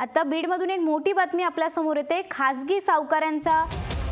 आता बीडमधून एक मोठी बातमी आपल्यासमोर येते. खासगी सावकारांचा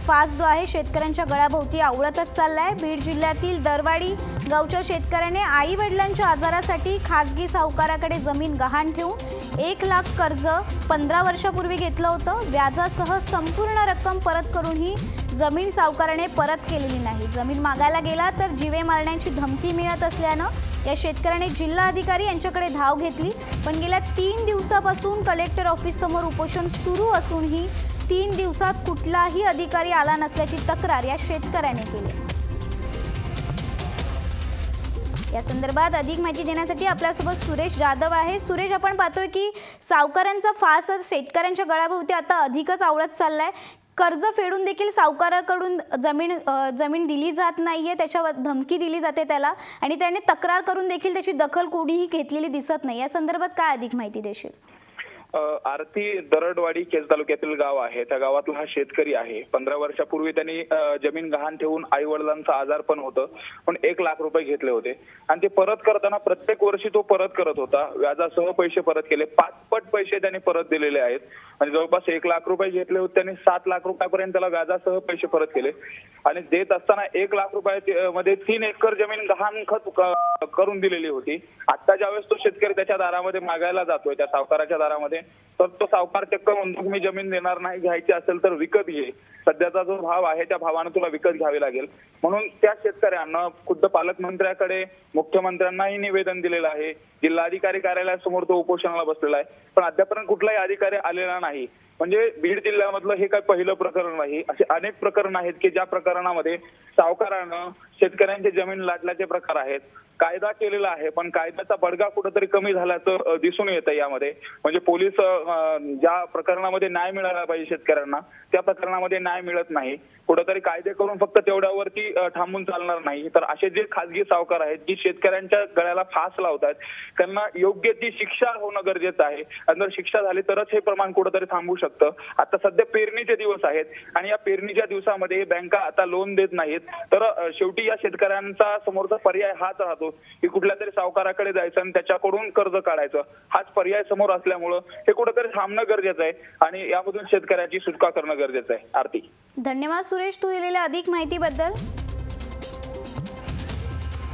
फास जो आहे शेतकऱ्यांच्या गळाभोवती आवळतच चाललाय. बीड जिल्ह्यातील दरवाडी गावच्या शेतकऱ्याने आई वडिलांच्या आजारासाठी खासगी सावकाराकडे जमीन गहाण ठेवून एक लाख कर्ज पंधरा वर्षापूर्वी घेतलं होतं. व्याजासह संपूर्ण रक्कम परत करूनही जमीन सावकाराने परत केलेली नाही. जमीन मागायला गेला तर जीवे मारण्याची धमकी मिळत असल्यानं या शेतकऱ्याने जिल्हा अधिकारी यांच्याकडे धाव घेतली पण गेल्या तीन दिवसापासून कलेक्टर ऑफिससमोर उपोषण सुरू असूनही तीन दिवसात कुठलाही अधिकारी आला नसल्याची तक्रार या शेतकऱ्याने केली. या संदर्भात अधिक माहिती देण्यासाठी आपल्यासोबत सुरेश जाधव आहे. सुरेश आपण पाहतोय की सावकारांचा फास शेतकऱ्यांच्या गळाभोवती आता अधिकच आवडत चाललाय. कर्ज फेडून देखील सावकाराकडून जमीन जमीन दिली जात नाही आहे त्याच्यावर धमकी दिली जाते त्याला आणि त्याने तक्रार करून देखील त्याची दखल कोणीही घेतलेली दिसत नाही. या संदर्भात काय अधिक माहिती देशील? आरती दरडवाडी केज तालुक्यातील गाव आहे. त्या गावातला हा शेतकरी आहे. पंधरा वर्षापूर्वी त्यांनी जमीन गहाण ठेवून आई वडिलांचं आजार पण होतं. पण एक लाख रुपये घेतले होते. आणि ते परत करताना प्रत्येक वर्षी तो परत करत होता. व्याजासह पैसे परत केले. पाच पट पैसे त्यांनी परत दिलेले आहेत. आणि जवळपास एक लाख रुपये घेतले होते त्यांनी सात लाख रुपयापर्यंत त्याला व्याजासह पैसे परत केले. आणि देत असताना एक लाख रुपया मध्ये तीन एकर जमीन गहाण खत करून दिलेली होती. आता ज्यावेळेस तो शेतकरी त्याच्या दारामध्ये मागायला जातोय त्या सावकाराच्या दारामध्ये तर तो सावकार चक्क म्हणतो मी जमीन देणार नाही घ्यायची असेल तर विकत घे. सध्याचा जो भाव आहे त्या भावानं तुला विकत घ्यावी लागेल. म्हणून त्या शेतकऱ्यांना खुद्द पालकमंत्र्याकडे मुख्यमंत्र्यांनाही निवेदन दिलेलं आहे. जिल्हाधिकारी कार्यालयासमोर तो उपोषणाला बसलेला आहे. पण अद्यापर्यंत कुठलाही अधिकारी आलेला नाही. म्हणजे बीड जिल्ह्यामधलं हे काय पहिलं प्रकरण नाही असे अनेक प्रकरण आहेत की ज्या प्रकरणामध्ये सावकारानं शेतकऱ्यांची जमीन लाटल्याचे प्रकार आहेत. कायदा केलेला आहे पण कायद्याचा बडगा कुठेतरी कमी झाल्याचं दिसून येतं यामध्ये. म्हणजे पोलीस ज्या प्रकरणामध्ये न्याय मिळाला पाहिजे शेतकऱ्यांना त्या प्रकरणामध्ये न्याय मिळत नाही. कुठेतरी कायदे करून फक्त तेवढ्यावरती थांबून चालणार नाही. तर असे जे खासगी सावकार आहेत जी शेतकऱ्यांच्या गळ्याला फास लावतात त्यांना योग्य ती शिक्षा होणं गरजेचं आहे. आणि जर शिक्षा झाली तरच हे प्रमाण कुठेतरी थांबू शकतं. आता सध्या पेरणीचे दिवस आहेत आणि या पेरणीच्या दिवसामध्ये बँका आता लोन देत नाहीत. तर शेवटी या शेतकऱ्यांचा समोरचा पर्याय हाच राहतो की कुठल्या तरी सावकाराकडे जायचं आणि त्याच्याकडून कर्ज काढायचं. हाच पर्याय समोर असल्यामुळं हे कुठेतरी थांबणं गरजेचं आहे आणि यामधून शेतकऱ्याची सुटका करणं गरजेचं आहे. आरती. धन्यवाद सुरेश तू दिलेल्या अधिक माहितीबद्दल.